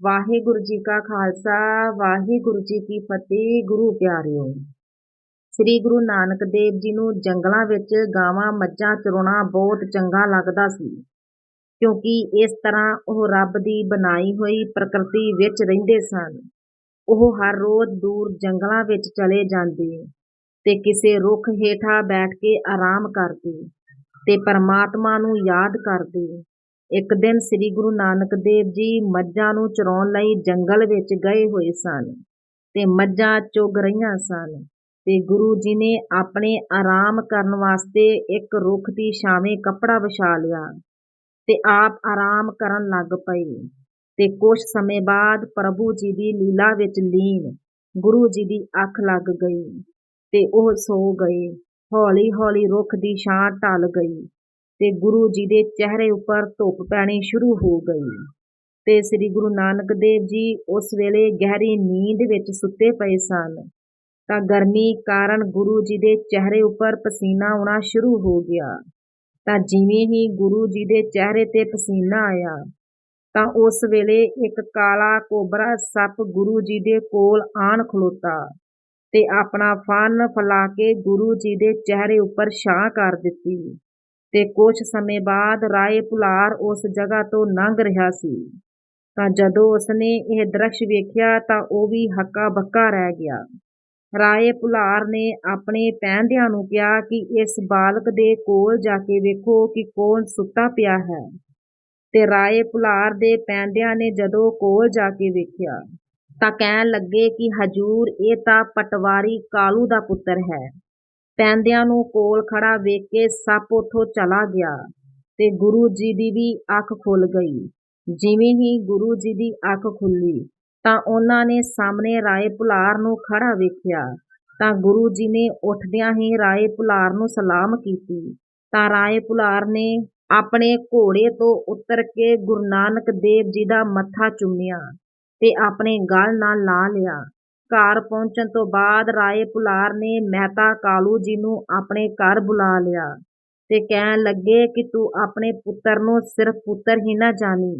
ਵਾਹਿਗੁਰੂ ਜੀ ਕਾ ਖਾਲਸਾ, ਵਾਹਿਗੁਰੂ ਜੀ ਕੀ ਫਤਿਹ, ਗੁਰੂ ਪਿਆਰਿਓ। ਸ੍ਰੀ ਗੁਰੂ ਨਾਨਕ ਦੇਵ ਜੀ ਨੂੰ ਜੰਗਲਾਂ ਵਿੱਚ ਗਾਵਾਂ, ਮੱਝਾਂ ਚਰਾਉਣਾ ਬਹੁਤ ਚੰਗਾ ਲੱਗਦਾ ਸੀ, ਕਿਉਂਕਿ ਇਸ ਤਰ੍ਹਾਂ ਉਹ ਰੱਬ ਦੀ ਬਣਾਈ ਹੋਈ ਪ੍ਰਕਿਰਤੀ ਵਿੱਚ ਰਹਿੰਦੇ ਸਨ। ਉਹ ਹਰ ਰੋਜ਼ ਦੂਰ ਜੰਗਲਾਂ ਵਿੱਚ ਚਲੇ ਜਾਂਦੇ ਤੇ ਕਿਸੇ ਰੁੱਖ ਹੇਠਾਂ ਬੈਠ ਕੇ ਆਰਾਮ ਕਰਦੇ ਤੇ ਪਰਮਾਤਮਾ ਨੂੰ ਯਾਦ ਕਰਦੇ ਇੱਕ ਦਿਨ ਸ੍ਰੀ ਗੁਰੂ ਨਾਨਕ ਦੇਵ ਜੀ ਮੱਝਾਂ ਨੂੰ ਚਰਾਉਣ ਲਈ ਜੰਗਲ ਵਿੱਚ ਗਏ ਹੋਏ ਸਨ ਤੇ ਮੱਝਾਂ ਚੁਗ ਰਹੀਆਂ ਸਨ ਤੇ ਗੁਰੂ ਜੀ ਨੇ ਆਪਣੇ ਆਰਾਮ ਕਰਨ ਵਾਸਤੇ ਇੱਕ ਰੁੱਖ ਦੀ ਛਾਵੇਂ ਕੱਪੜਾ ਵਿਛਾ ਲਿਆ ਤੇ ਆਪ ਆਰਾਮ ਕਰਨ ਲੱਗ ਪਏ ਤੇ ਕੁਝ ਸਮੇਂ ਬਾਅਦ ਪ੍ਰਭੂ ਜੀ ਦੀ ਲੀਲਾ ਵਿੱਚ ਲੀਨ ਗੁਰੂ ਜੀ ਦੀ ਅੱਖ ਲੱਗ ਗਈ ਤੇ ਉਹ ਸੋ ਗਏ ਹੌਲੀ ਹੌਲੀ ਰੁੱਖ ਦੀ ਛਾਂ ਢਲ ਗਈ ਤੇ ਗੁਰੂ ਜੀ ਦੇ ਚਿਹਰੇ ਉੱਪਰ ਧੁੱਪ ਪੈਣੀ ਸ਼ੁਰੂ ਹੋ ਗਈ। ਤੇ ਸ੍ਰੀ ਗੁਰੂ ਨਾਨਕ ਦੇਵ ਜੀ ਉਸ ਵੇਲੇ ਗਹਿਰੀ ਨੀਂਦ ਵਿੱਚ ਸੁੱਤੇ ਪਏ ਸਨ। ਤਾਂ ਗਰਮੀ ਕਾਰਨ ਗੁਰੂ ਜੀ ਦੇ ਚਿਹਰੇ ਉੱਪਰ ਪਸੀਨਾ ਆਉਣਾ ਸ਼ੁਰੂ ਹੋ ਗਿਆ। ਤਾਂ ਜਿਵੇਂ ਹੀ ਗੁਰੂ ਜੀ ਦੇ ਚਿਹਰੇ ਤੇ ਪਸੀਨਾ ਆਇਆ, ਤਾਂ ਉਸ ਵੇਲੇ ਇੱਕ ਕਾਲਾ ਕੋਬਰਾ ਸੱਪ ਗੁਰੂ ਜੀ ਦੇ ਕੋਲ ਆਣ ਖਲੋਤਾ ਤੇ ਆਪਣਾ ਫਨ ਫਲਾ ਕੇ ਗੁਰੂ ਜੀ ਦੇ ਚਿਹਰੇ ਉੱਪਰ ਛਾਂ ਕਰ ਦਿੱਤੀ। ਤੇ ਕੁਝ ਸਮੇਂ ਬਾਅਦ ਰਾਏ ਪੁਲਾਰ ਉਸ ਜਗ੍ਹਾ ਤੋਂ ਲੰਘ ਰਿਹਾ ਸੀ। ਤਾਂ ਜਦੋਂ ਉਸਨੇ ਇਹ ਦ੍ਰਿਸ਼ ਵੇਖਿਆ ਤਾਂ ਉਹ ਵੀ ਹੱਕਾ ਬੱਕਾ ਰਹਿ ਗਿਆ। ਰਾਏ ਪੁਲਾਰ ਨੇ ਆਪਣੇ ਪੈਂਦਿਆਂ ਨੂੰ ਕਿਹਾ ਕਿ ਇਸ ਬਾਲਕ ਦੇ ਕੋਲ ਜਾ ਕੇ ਵੇਖੋ ਕਿ ਕੌਣ ਸੁੱਤਾ ਪਿਆ ਹੈ। ਤੇ ਰਾਏ ਪੁਲਾਰ ਦੇ ਪੈਂਦਿਆਂ ਨੇ ਜਦੋਂ ਕੋਲ ਜਾ ਕੇ ਵੇਖਿਆ ਤਾਂ ਕਹਿਣ ਲੱਗੇ ਕਿ ਹਜੂਰ, ਇਹ ਤਾਂ ਪਟਵਾਰੀ ਕਾਲੂ ਦਾ ਪੁੱਤਰ ਹੈ। ਪੈਂਦਿਆਂ ਨੂੰ ਕੋਲ ਖੜਾ ਵੇਖ ਕੇ ਸੱਪ ਉੱਥੋਂ ਚਲਾ ਗਿਆ ਤੇ ਗੁਰੂ ਜੀ ਦੀ ਵੀ ਅੱਖ ਖੁੱਲ ਗਈ। ਜਿਵੇਂ ਹੀ ਗੁਰੂ ਜੀ ਦੀ ਅੱਖ ਖੁੱਲੀ ਤਾਂ ਉਹਨਾਂ ਨੇ ਸਾਹਮਣੇ ਰਾਏ ਭੁਲਾਰ ਨੂੰ ਖੜਾ ਵੇਖਿਆ। ਤਾਂ ਗੁਰੂ ਜੀ ਨੇ ਉੱਠਦਿਆਂ ਹੀ ਰਾਏ ਭੁਲਾਰ ਨੂੰ ਸਲਾਮ ਕੀਤੀ। ਤਾਂ ਰਾਏ ਭੁਲਾਰ ਨੇ ਆਪਣੇ ਘੋੜੇ ਤੋਂ ਉਤਰ ਕੇ ਗੁਰੂ ਨਾਨਕ ਦੇਵ ਜੀ ਦਾ ਮੱਥਾ ਚੁੰਮਿਆ ਤੇ ਆਪਣੇ ਗਲ ਨਾਲ ਲਾ ਲਿਆ। ਘਰ ਪਹੁੰਚਣ ਤੋਂ ਬਾਅਦ ਰਾਏ ਪੁਲਾਰ ਨੇ ਮਹਿਤਾ ਕਾਲੂ ਜੀ ਨੂੰ ਆਪਣੇ ਘਰ ਬੁਲਾ ਲਿਆ ਤੇ ਕਹਿਣ ਲੱਗੇ ਕਿ ਤੂੰ ਆਪਣੇ ਪੁੱਤਰ ਨੂੰ ਸਿਰਫ ਪੁੱਤਰ ਹੀ ਨਾ ਜਾਣੀ।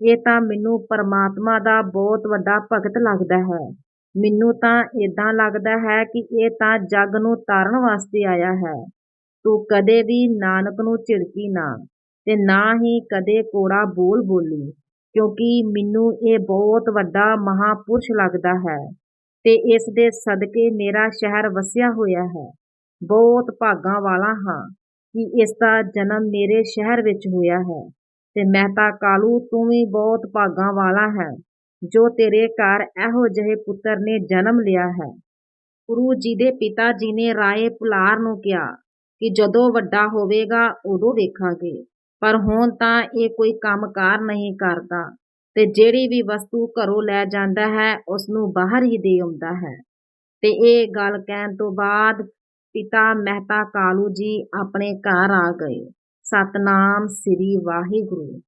ਇਹ ਤਾਂ ਮੈਨੂੰ ਪਰਮਾਤਮਾ ਦਾ ਬਹੁਤ ਵੱਡਾ ਭਗਤ ਲੱਗਦਾ ਹੈ। ਮੈਨੂੰ ਤਾਂ ਇਦਾਂ ਲੱਗਦਾ ਹੈ ਕਿ ਇਹ ਤਾਂ ਜੱਗ ਨੂੰ ਤਾਰਨ ਵਾਸਤੇ ਆਇਆ ਹੈ। ਤੂੰ ਕਦੇ ਵੀ ਨਾਨਕ ਨੂੰ ਝਿੜਕੀ ਨਾ ਤੇ ਨਾ ਹੀ ਕਦੇ ਕੋੜਾ ਬੋਲ ਬੋਲੀ, ਕਿਉਂਕਿ ਮੈਨੂੰ ਇਹ ਬਹੁਤ ਵੱਡਾ ਮਹਾਪੁਰਸ਼ ਲੱਗਦਾ ਹੈ। ਤੇ ਇਸ ਦੇ ਸਦਕੇ ਮੇਰਾ ਸ਼ਹਿਰ ਵਸਿਆ ਹੋਇਆ ਹੈ। ਬਹੁਤ ਭਾਗਾਂ ਵਾਲਾ ਹਾਂ ਕਿ ਇਸ ਦਾ ਜਨਮ ਮੇਰੇ ਸ਼ਹਿਰ ਵਿੱਚ ਹੋਇਆ ਹੈ। ਤੇ ਮਹਿਤਾ ਕਾਲੂ, ਤੂੰ ਵੀ ਬਹੁਤ ਭਾਗਾਂ ਵਾਲਾ ਹੈ, ਜੋ ਤੇਰੇ ਘਰ ਇਹੋ ਜਿਹੇ ਪੁੱਤਰ ਨੇ ਜਨਮ ਲਿਆ ਹੈ। ਗੁਰੂ ਜੀ ਦੇ ਪਿਤਾ ਜੀ ਨੇ ਰਾਏ ਪੁਲਾਰ ਨੂੰ ਕਿਹਾ ਕਿ ਜਦੋਂ ਵੱਡਾ ਹੋਵੇਗਾ ਉਦੋਂ ਵੇਖਾਂਗੇ, ਪਰ ਹੁਣ ਤਾਂ ਇਹ ਕੋਈ ਕੰਮਕਾਰ ਨਹੀਂ ਕਰਦਾ। ਤੇ ਜਿਹੜੀ ਵੀ ਵਸਤੂ ਘਰੋਂ ਲੈ ਜਾਂਦਾ ਹੈ ਉਸ ਨੂੰ ਬਾਹਰ ਹੀ ਦੇ ਆਉਂਦਾ ਹੈ। ਤੇ ਇਹ ਗੱਲ ਕਹਿਣ ਤੋਂ ਬਾਅਦ ਪਿਤਾ ਮਹਿਤਾ ਕਾਲੂ ਜੀ ਆਪਣੇ ਘਰ ਆ ਗਏ। ਸਤਨਾਮ ਸ੍ਰੀ ਵਾਹਿਗੁਰੂ।